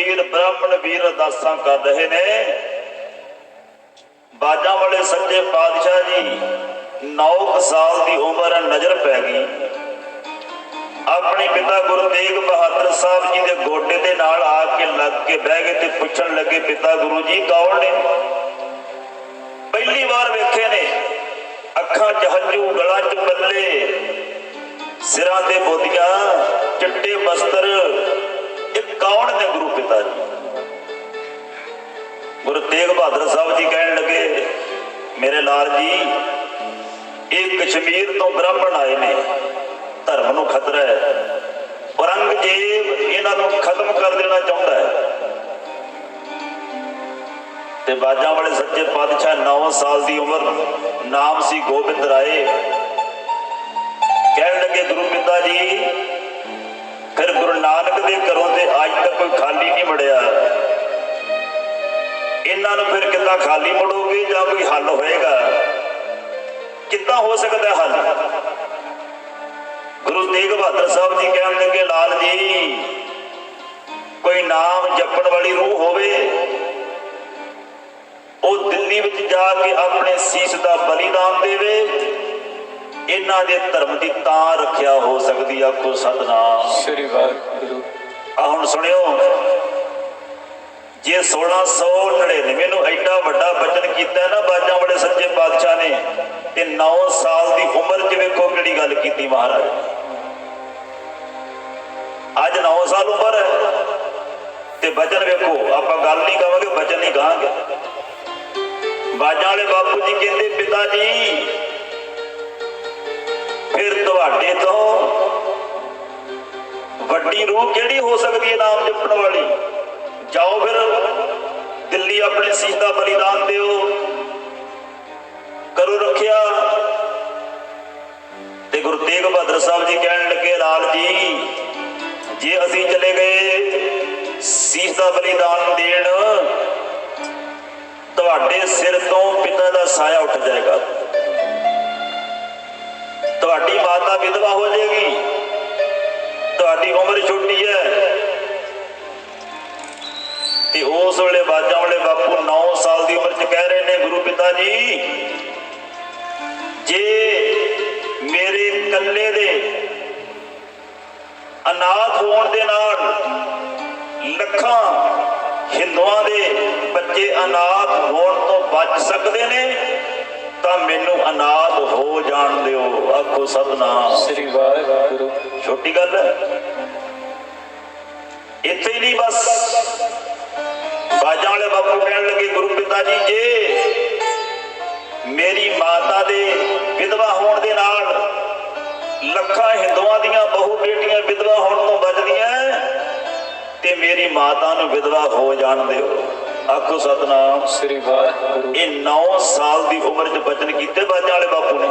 ਵੀਰ, ਬ੍ਰਾਹਮਣ ਵੀਰ ਅਰਦਾਸਾਂ ਕਰ ਰਹੇ ਨੇ। ਬਾਜਾਂ ਵਾਲੇ ਸੱਚੇ ਪਾਤਸ਼ਾਹ ਜੀ 9 ਸਾਲ ਦੀ ਉਮਰ ਨਜ਼ਰ ਪੈ ਗਈ। ਆਪਣੇ ਪਿਤਾ ਗੁਰੂ ਤੇਗ ਬਹਾਦਰ ਸਾਹਿਬ ਜੀ ਦੇ ਗੋਡੇ ਦੇ ਨਾਲ ਆ ਕੇ ਲੱਗ ਕੇ ਬਹਿ ਗਏ ਤੇ ਪੁੱਛਣ ਲੱਗੇ, ਪਿਤਾ ਗੁਰੂ ਜੀ, ਕੌਣ ਨੇ? ਪਹਿਲੀ ਵਾਰ ਵੇਖੇ ਨੇ। ਅੱਖਾਂ 'ਚ ਹੰਝੂ, ਗਲਾਂ 'ਚ ਬੱਲੇ, ਸਿਰਾਂ ਤੇ ਬੋਦੀਆਂ ਚਿੱਟੇ ਬਸਤਰ ਨੇ ਗੁਰੂ ਗੁਰੂ ਤੇਗ ਬਹਾਦਰ ਸਾਹਿਬ ਜੀ ਕਹਿਣ ਲੱਗੇ, ਮੇਰੇ ਲਾਲ ਜੀ, ਇਹ ਕਸ਼ਮੀਰ ਤੋਂ ਬ੍ਰਾਹਮਣ ਆਏ ਨੇ। ਧਰਮ ਨੂੰ ਖਤਰਾ ਹੈ। ਔਰੰਗਜ਼ੇਬ ਇਹਨਾਂ ਨੂੰ ਖਤਮ ਕਰ ਦੇਣਾ ਚਾਹੁੰਦਾ ਹੈ। ਤੇ ਬਾਜਾਂ ਵਾਲੇ ਸੱਚੇ ਪਾਤਸ਼ਾਹ 9 ਸਾਲ ਦੀ ਉਮਰ, ਨਾਮ ਸੀ ਗੋਬਿੰਦ ਰਾਏ। ਕਹਿਣ ਲੱਗੇ, ਗੁਰੂ ਪਿਤਾ ਜੀ ਫਿਰ ਗੁਰੂ ਨਾਨਕ ਦੇ ਘਰੋਂ ਤੇ ਅੱਜ ਤੱਕ ਕੋਈ ਖਾਲੀ ਨਹੀਂ ਮੜਿਆ। ਇਹਨਾਂ ਨੂੰ ਫਿਰ ਕਿੱਦਾਂ ਖਾਲੀ ਮੜੋਗੇ ਜਾਂ ਕੋਈ ਹੱਲ ਹੋਏਗਾ? ਕਿੱਦਾਂ ਹੋ ਸਕਦਾ ਹੱਲ? ਗੁਰੂ ਤੇਗ ਬਹਾਦਰ ਸਾਹਿਬ ਜੀ ਕਹਿਣ ਲੱਗੇ ਲਾਲ ਜੀ, ਕੋਈ ਨਾਮ ਜਪਣ ਵਾਲੀ ਰੂਹ ਹੋਵੇ, ਉਹ ਦਿੱਲੀ ਵਿੱਚ ਜਾ ਕੇ ਆਪਣੇ ਸੀਸ ਦਾ ਬਲੀਦਾਨ ਦੇਵੇ ਇਹਨਾਂ ਦੇ ਧਰਮ ਦੀ ਤਾਂ ਰੱਖਿਆ ਹੋ ਸਕਦੀ ਆ ਕੋ ਸਤਨਾਮ। ਸ੍ਰੀ ਵਾਹਿਗੁਰੂ। ਆ ਹੁਣ ਸੁਣਿਓ ਜੇ 1699 ਨੂੰ ਐਡਾ ਵੱਡਾ ਬਚਨ ਕੀਤਾ ਨਾ ਬਾਜਾਂ ਵਾਲੇ ਸੱਚੇ ਪਾਤਸ਼ਾਹ ਨੇ ਤੇ 9 ਸਾਲ ਦੀ ਉਮਰ 'ਚ ਵੇਖੋ ਕਿਹੜੀ ਗੱਲ ਕੀਤੀ ਮਹਾਰਾਜ। ਅੱਜ 9 ਸਾਲ ਉਮਰ ਹੈ ਤੇ ਬਚਨ ਵੇਖੋ ਆਪਾਂ ਗੱਲ ਨਹੀਂ ਕਵਾਂਗੇ ਬਚਨ ਨਹੀਂ ਕਹਾਂਗੇ ਬਾਜਾਂ ਵਾਲੇ ਬਾਪੂ ਜੀ ਕਹਿੰਦੇ ਪਿਤਾ ਜੀ ਫਿਰ ਤੁਹਾਡੇ ਤੋਂ ਵੱਡੀ ਰੂਹ ਕਿਹੜੀ ਹੋ ਸਕਦੀ ਹੈ ਨਾਮ ਜਪਣ ਵਾਲੀ? ਜਾਓ ਫਿਰ, ਦਿੱਲੀ ਆਪਣੇ ਸੀਸ ਬਲੀਦਾਨ ਦਿਓ। ਕਰੋ ਰੱਖਿਆ। ਤੇ ਗੁਰੂ ਤੇਗ ਬਹਾਦਰ ਸਾਹਿਬ ਜੀ ਕਹਿਣ ਲੱਗੇ, ਲਾਲ ਜੀ, ਜੇ ਅਸੀਂ ਚਲੇ ਗਏ ਸੀਸ ਬਲੀਦਾਨ ਦੇਣ, ਤੁਹਾਡੇ ਸਿਰ ਤੋਂ ਪਿਤਾ ਦਾ ਸਾਇਆ ਉੱਠ ਜਾਏਗਾ। ਮਾਤਾ ਵਿਧਵਾ ਹੋ ਜਾਏਗੀ। ਤੁਹਾਡੀ ਉਮਰ ਛੋਟੀ ਹੈ। ਤੇ ਉਸ ਵੇਲੇ ਬਾਜਾਂ ਵਾਲੇ ਬਾਪੂ 9 ਸਾਲ ਦੀ ਉਮਰ 'ਚ ਕਹਿ ਰਹੇ ਨੇ, ਗੁਰੂ ਪਿਤਾ ਜੀ, ਜੇ ਮੇਰੇ ਇਕੱਲੇ ਦੇ ਅਨਾਥ ਹੋਣ ਦੇ ਨਾਲ ਲੱਖਾਂ ਹਿੰਦੂਆਂ ਦੇ ਬੱਚੇ ਅਨਾਥ ਹੋਣ ਤੋਂ ਬਚ ਸਕਦੇ ਨੇ ਤਾਂ ਮੈਨੂੰ ਅਨਾਥ ਹੋ ਜਾਣ ਦਿਓ। ਆਖੋ ਸਤਨਾਮ ਸ੍ਰੀ ਵਾਹਿਗੁਰੂ। ਛੋਟੀ ਗੱਲ। ਹੈ ਇੱਥੇ ਹੀ ਨਹੀਂ ਬਸ। ਬਾਜਾਂ ਵਾਲੇ ਬਾਪੂ ਕਹਿਣ ਲੱਗੇ ਗੁਰੂ ਪਿਤਾ ਜੀ ਜੇ ਮੇਰੀ ਮਾਤਾ ਦੇ ਵਿਧਵਾ ਹੋਣ ਦੇ ਨਾਲ ਲੱਖਾਂ ਹਿੰਦੂਆਂ ਦੀਆਂ ਬਹੁ ਬੇਟੀਆਂ ਵਿਧਵਾ ਹੋਣ ਤੋਂ ਬਚਦੀਆਂ ਤੇ ਮੇਰੀ ਮਾਤਾ ਨੂੰ ਵਿਧਵਾ ਹੋ ਜਾਣ ਦਿਓ। ਆਖੋ ਸਤਨਾਮ। ਸ੍ਰੀ ਵਾਹਿਗੁਰੂ। ਇਹ 9 ਸਾਲ ਦੀ ਉਮਰ 'ਚ ਬਚਨ ਕੀਤੇ ਬਾਜਾਂ ਵਾਲੇ ਬਾਪੂ ਨੇ।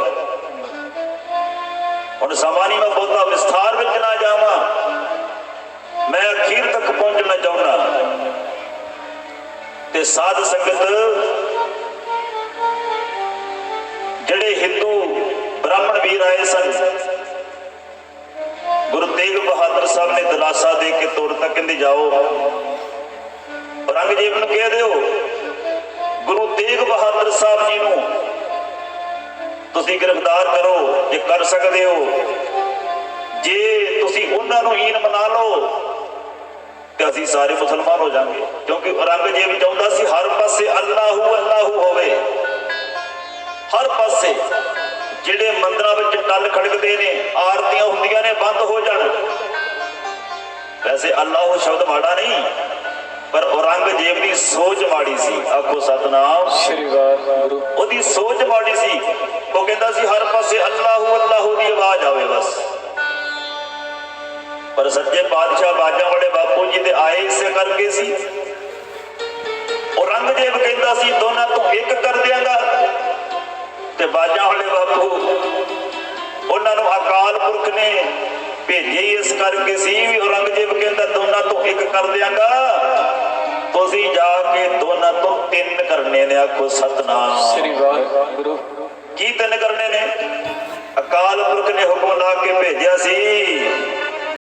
ਹੁਣ ਸਮਾਂ ਨਹੀਂ ਮੈਂ ਬਹੁਤਾ ਵਿਸਥਾਰ ਵਿੱਚ ਨਾ ਜਾਵਾਂ। ਮੈਂ ਅਖੀਰ ਤੱਕ ਪਹੁੰਚਣਾ ਚਾਹੁੰਦਾ। ਤੇ ਸਾਧ ਸੰਗਤ ਜਿਹੜੇ ਹਿੰਦੂ ਬ੍ਰਾਹਮਣ ਵੀਰ ਆਏ ਸਨ ਗੁਰੂ ਤੇਗ ਬਹਾਦਰ ਸਾਹਿਬ ਨੇ ਦਿਲਾਸਾ ਦੇ ਕੇ ਤੋਰ ਤੱਕ ਕਹਿੰਦੇ ਜਾਓ। ਔਰੰਗਜ਼ੇਬ ਨੂੰ ਕਹਿ ਦਿਓ, ਗੁਰੂ ਤੇਗ ਬਹਾਦਰ ਸਾਹਿਬ ਜੀ ਨੂੰ ਤੁਸੀਂ ਗ੍ਰਿਫਤਾਰ ਕਰੋ, ਜੇ ਕਰ ਸਕਦੇ ਹੋ। ਜੇ ਤੁਸੀਂ ਉਹਨਾਂ ਨੂੰ ਈਨ ਮਨਾ ਲਓ, ਤੇ ਅਸੀਂ ਸਾਰੇ ਮੁਸਲਮਾਨ ਹੋ ਜਾਾਂਗੇ ਕਿਉਂਕਿ ਔਰੰਗਜ਼ੇਬ ਚਾਹੁੰਦਾ ਸੀ ਹਰ ਪਾਸੇ ਅੱਲਾਹੂ ਅੱਲਾਹੂ ਹੋਵੇ। ਹਰ ਪਾਸੇ ਜਿਹੜੇ ਮੰਦਰਾਂ ਵਿੱਚ ਟੱਲ ਖੜਕਦੇ ਨੇ, ਆਰਤੀਆਂ ਹੁੰਦੀਆਂ ਨੇ, ਬੰਦ ਹੋ ਜਾਣ। ਵੈਸੇ ਅੱਲਾਹੂ ਸ਼ਬਦ ਮਾੜਾ ਨਹੀਂ। ਪਰ ਔਰੰਗਜ਼ੇਬ ਦੀ ਸੋਚ ਮਾੜੀ ਸੀ। ਆਖੋ ਸਤਨਾਮ। ਸ੍ਰੀ ਵਾਹਿਗੁਰੂ। ਉਹਦੀ ਸੋਚ ਮਾੜੀ ਸੀ। ਉਹ ਕਹਿੰਦਾ ਸੀ ਹਰ ਪਾਸੇ ਅੱਲਾਹੂ ਅੱਲਾਹੂ ਦੀ ਆਵਾਜ਼ ਆਵੇ ਬਸ। ਪਰ ਸੱਚੇ ਬਾਦਸ਼ਾਹ ਬਾਜਾਂ ਵਾਲੇ ਬਾਪੂ ਜੀ ਤੇ ਆਏ ਇਸੇ ਕਰਕੇ ਸੀ। ਔਰੰਗਜ਼ੇਬ ਕਹਿੰਦਾ ਸੀ ਦੋਨਾਂ ਤੋਂ ਇੱਕ ਕਰ ਦਿਆਂਗਾ। ਤੇ ਬਾਜਾਂ ਵਾਲੇ ਬਾਪੂ ਉਹਨਾਂ ਨੂੰ ਅਕਾਲ ਪੁਰਖ ਨੇ ਭੇਜੇ ਇਸ ਕਰਕੇ ਸੀ ਵੀ ਔਰੰਗਜ਼ੇਬ ਕਹਿੰਦਾ ਦੋਨਾਂ ਤੋਂ ਇੱਕ ਕਰ ਦਿਆਂਗਾ। ਤੁਸੀਂ ਜਾ ਕੇ ਦੋਨਾਂ ਤੋਂ ਤਿੰਨ ਕਰਨੇ ਨੇ ਆਖੋ ਸਤਨਾਮ। ਸ੍ਰੀ ਵਾਹਿਗੁਰੂ। ਕੀ ਤਿੰਨ ਕਰਨੇ ਨੇ? ਅਕਾਲ ਪੁਰਖ ਨੇ ਹੁਕਮ ਲਾ ਕੇ ਭੇਜਿਆ ਸੀ।